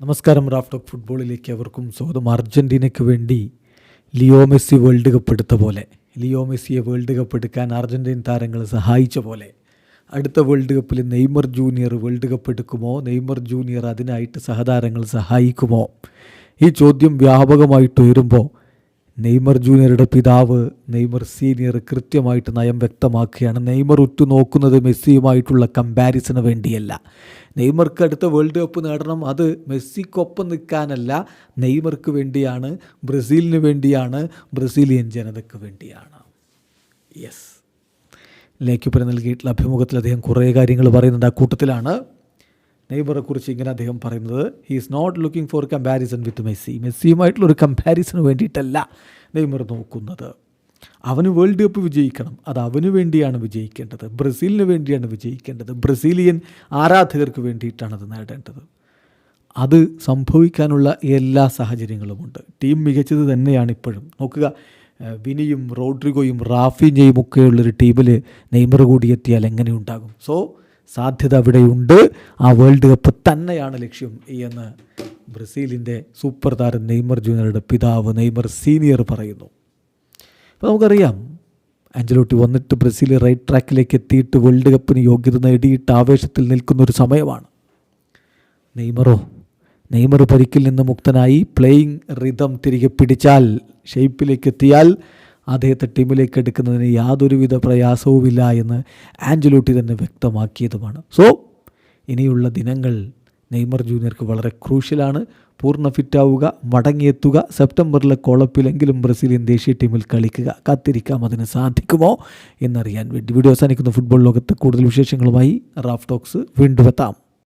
നമസ്കാരം റാഫ്റ്റോക്ക് ഫുട്ബോളിലേക്ക് അവർക്കും സ്വാഗതം. അർജന്റീനയ്ക്ക് വേണ്ടി ലിയോ മെസ്സി വേൾഡ് കപ്പ് എടുത്ത പോലെ ലിയോ മെസ്സിയെ വേൾഡ് കപ്പ് എടുക്കാൻ അർജന്റീൻ താരങ്ങൾ സഹായിച്ച പോലെ അടുത്ത വേൾഡ് കപ്പിൽ നെയ്മർ ജൂനിയർ വേൾഡ് കപ്പ് എടുക്കുമോ നെയ്മർ ജൂനിയർ അതിനായിട്ട് സഹതാരങ്ങൾ സഹായിക്കുമോ? ഈ ചോദ്യം വ്യാപകമായിട്ട് ഉയരുമ്പോൾ നെയ്മർ ജൂനിയറുടെ പിതാവ് നെയ്മർ സീനിയർ കൃത്യമായിട്ട് നയം വ്യക്തമാക്കുകയാണ്. നെയ്മർ ഉറ്റുനോക്കുന്നത് മെസ്സിയുമായിട്ടുള്ള കമ്പാരിസന് വേണ്ടിയല്ല. നെയ്മർക്ക് അടുത്ത വേൾഡ് കപ്പ് നേടണം അത് മെസ്സിക്കൊപ്പം നിൽക്കാനല്ല നെയ്മർക്ക് വേണ്ടിയാണ് ബ്രസീലിന് വേണ്ടിയാണ് ബ്രസീലിയൻ ജനതയ്ക്ക് വേണ്ടിയാണ്. യെസ്. ലേക്കുപ്പര നൽകിയിട്ടുള്ള അഭിമുഖത്തിൽ അദ്ദേഹം കുറേ കാര്യങ്ങൾ പറയുന്നുണ്ട്. ആ കൂട്ടത്തിലാണ് നെയ്മറെ കുറിച്ച് ഇങ്ങനെ അദ്ദേഹം പറയുന്നത് he is not looking for comparison with Messi. മെസ്സിയുമായിട്ടുള്ള ഒരു കമ്പാരിസന് വേണ്ടിയിട്ടല്ല നെയ്മർ നോക്കുന്നത്. അവന് വേൾഡ് കപ്പ് വിജയിക്കണം. അത് അവന് വേണ്ടിയാണ് വിജയിക്കേണ്ടത്. ബ്രസീലിന് വേണ്ടിയാണ് വിജയിക്കേണ്ടത്. ബ്രസീലിയൻ ആരാധകർക്ക് വേണ്ടിയിട്ടാണ് അത് നേടേണ്ടത്. അത് സംഭവിക്കാനുള്ള എല്ലാ സാഹചര്യങ്ങളുമുണ്ട്. ടീം മികച്ചത് തന്നെയാണ് ഇപ്പോഴും. നോക്കുക വിനിയും റോഡ്രിഗോയും റാഫിഞ്ഞയും ഒക്കെയുള്ളൊരു ടീമിൽ നെയ്മർ കൂടി എത്തിയാൽ എങ്ങനെ ഉണ്ടാകും? സോ സാധ്യത അവിടെയുണ്ട്. ആ വേൾഡ് കപ്പ് തന്നെയാണ് ലക്ഷ്യം. എന്ന് ബ്രസീലിന്റെ സൂപ്പർ താരം നെയ്മർ ജൂനിയറുടെ പിതാവ് നെയ്മർ സീനിയർ പറയുന്നു. അപ്പോൾ നമുക്കറിയാം ആഞ്ചലോട്ടി വന്നിട്ട് ബ്രസീൽ റൈറ്റ് ട്രാക്കിലേക്ക് എത്തിയിട്ട് വേൾഡ് കപ്പിന് യോഗ്യത നേടിയിട്ട് ആവേശത്തിൽ നിൽക്കുന്ന ഒരു സമയമാണ്. നെയ്മറോ നെയ്മർ പരിക്കിൽ നിന്ന് മുക്തനായി പ്ലേയിങ് റിതം തിരികെ പിടിച്ചാൽ ഷേപ്പിലേക്ക് എത്തിയാൽ അദ്ദേഹത്തെ ടീമിലേക്ക് എടുക്കുന്നതിന് യാതൊരുവിധ പ്രയാസവുമില്ല എന്ന് ആഞ്ചലോട്ടി തന്നെ വ്യക്തമാക്കിയതുമാണ്. സോ ഇനിയുള്ള ദിനങ്ങൾ നെയ്മർ ജൂനിയർക്ക് വളരെ ക്രൂഷ്യലാണ്. പൂർണ ഫിറ്റാവുക മടങ്ങിയെത്തുക സെപ്റ്റംബറിലെ കോളപ്പിലെങ്കിലും ബ്രസീലിയൻ ദേശീയ ടീമിൽ കളിക്കുക കാത്തിരിക്കാം അതിന് സാധിക്കുമോ എന്നറിയാൻ വേണ്ടി. വീഡിയോ അവസാനിക്കുന്ന. ഫുട്ബോൾ ലോകത്തെ കൂടുതൽ വിശേഷങ്ങളുമായി റാഫ് ടോക്സ് വീണ്ടും എത്താം.